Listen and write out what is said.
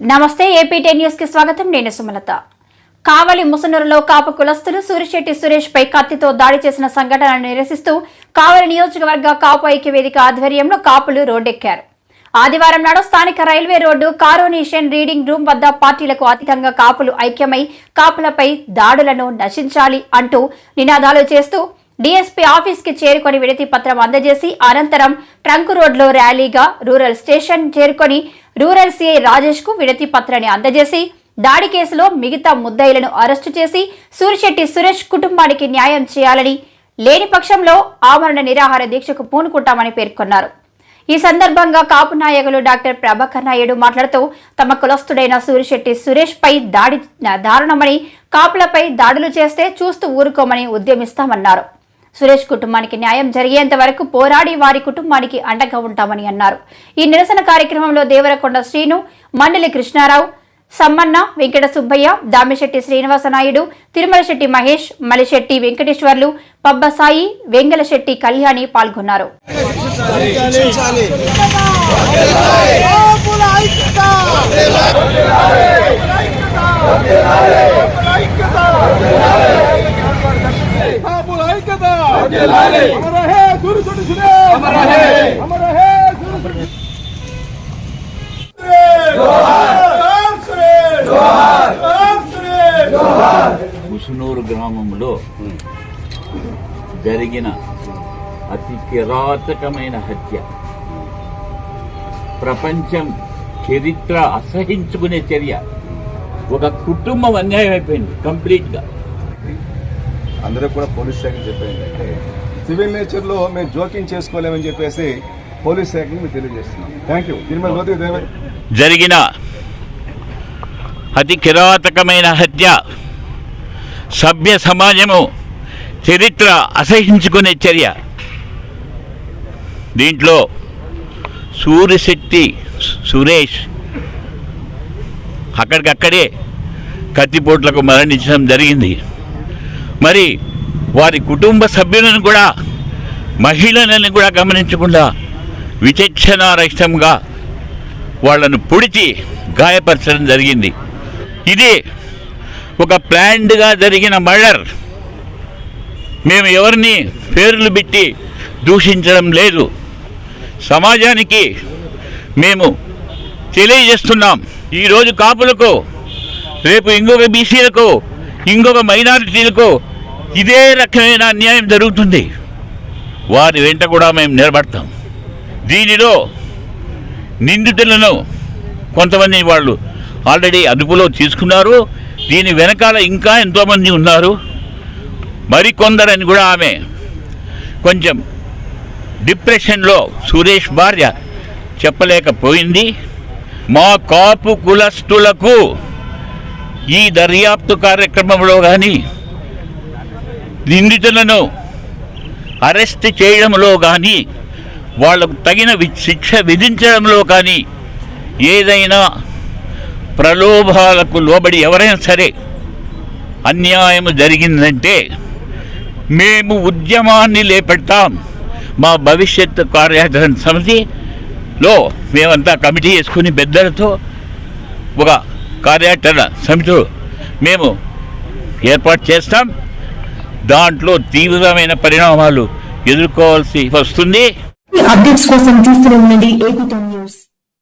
నమస్తే AP ten న్యూస్కి స్వాగతం. నేను సుమలత. కావలి ముసనూరులో కాపు కులస్తులు సూరిశెట్టి సురేష్ పై కత్తితో దాడి చేసిన సంఘటనను నిరసిస్తూ కావలి నియోజకవర్గ కాపు ఐక్య వేదిక ఆధ్వర్యంలో కాపులు రోడ్డెక్కారు. ఆదివారం నాడు స్థానిక railway road coronation reading room వద్ద పార్టీలకు అతీతంగా కాపులు ఐక్యమై కాపులపై దాడులను నశించాలి అంటూ నినాదాలు చేస్తూ డీఎస్పీ ఆఫీస్కి చేరుకొని విడతి పత్రం అందజేసి అనంతరం ట్రంక్ రోడ్లో ర్యాలీగా రూరల్ స్టేషన్ చేరుకొని రూరల్ సిఐ రాజేష్కు విడతి పత్రాన్ని అందజేసి దాడి కేసులో మిగతా ముద్దాయిలను అరెస్టు చేసి సూరిశెట్టి సురేష్ కుటుంబానికి న్యాయం చేయాలని లేని పక్షంలో ఆమరణ నిరాహార దీక్షకు పూనుకుంటామని పేర్కొన్నారు. ఈ సందర్భంగా కాపు నాయకులు డాక్టర్ ప్రభాకర్ నాయుడు మాట్లాడుతూ తమ కులస్తుడైన సూరిశెట్టి సురేష్ పై దాడి దారుణమని కాపులపై దాడులు చేస్తే చూస్తూ ఊరుకోమని ఉద్యమిస్తామన్నారు. సురేష్ కుటుంబానికి న్యాయం జరిగేంత వరకు పోరాడి వారి కుటుంబానికి అండగా ఉంటామని అన్నారు ఈ నిరసన కార్యక్రమంలో దేవరకొండ శ్రీను మండలి కృష్ణారావు సమ్మన్న వెంకట సుబ్బయ్య దామిశెట్టి శ్రీనివాస నాయుడు తిరుమలశెట్టి మహేష్ మలిశెట్టి వెంకటేశ్వర్లు పబ్బసాయి వెంగళశెట్టి కళ్యాణి పాల్గొన్నారు రక్షించాలి కాపుల ఐక్యత కాపుల అమర హే అమర హే అమర హే జోహార్ ముసునూరు గ్రామంలో జరిగిన అతి కిరాతకమైన హత్య. ప్రపంచం చరిత్ర అసహించుకునే చర్య. ఒక కుటుంబం అన్యాయం అయిపోయింది కంప్లీట్గా అందరూ కూడా పోలీస్ శాఖకి చెప్పేది అంటే సివిల్ నేచర్లో మేము జోక్యం చేసుకోలేమని చెప్పేసి పోలీస్ శాఖకి మేము తెలియజేస్తున్నాం. థ్యాంక్ యూ దీని మీద జరిగిన అతి కిరాతకమైన హత్య సభ్య సమాజము చరిత్ర అసహించుకునే చర్య. దీంట్లో సూర్యశక్తి సురేష్ అక్కడికక్కడే కత్తిపోట్లకు మరణించడం జరిగింది. మరి వారి కుటుంబ సభ్యులను కూడా మహిళలను కూడా గమనించకుండా విచక్షణారహితంగా వాళ్ళను పొడిచి గాయపరచడం జరిగింది. ఇది ఒక ప్లాన్డ్గా జరిగిన మర్డర్. మేము ఎవరిని పేర్లు పెట్టి దూషించడం లేదు. సమాజానికి మేము తెలియజేస్తున్నాం. ఈరోజు కాపులకు రేపు ఇంకొక బీసీలకు ఇంకొక మైనారిటీలకు ఇదే రకమైన అన్యాయం జరుగుతుంది. వారి వెంట కూడా మేము నిలబడతాం. దీనిలో నిందితులను కొంతమంది వాళ్ళు ఆల్రెడీ అదుపులో తీసుకున్నారు. దీని వెనకాల ఇంకా ఎంతోమంది ఉన్నారు. మరికొందరని కూడా ఆమె కొంచెం డిప్రెషన్లో సురేష్ భార్య చెప్పలేకపోయింది. మా కాపు కులస్తులకు ఈ దర్యాప్తు కార్యక్రమంలో కానీ నిందితులను అరెస్ట్ చేయడంలో కానీ వాళ్ళకు తగిన వి- శిక్ష విధించడంలో కానీ ఏదైనా ప్రలోభాలకు లోబడి ఎవరైనా సరే అన్యాయం జరిగిందంటే మేము ఉద్యమాన్ని లేపెడతాం. మా భవిష్యత్తు కార్యాచరణ సమితిలో మేమంతా కమిటీ వేసుకుని పెద్దలతో ఒక కార్యాచరణ సమితిలో మేము ఏర్పాటు చేస్తాం. దాంట్లో తీవ్రమైన పరిణామాలు ఎదుర్కోవాల్సి వస్తుంది. అప్డేట్స్ కోసం చూస్తూనే ఉండండి. ఏపీ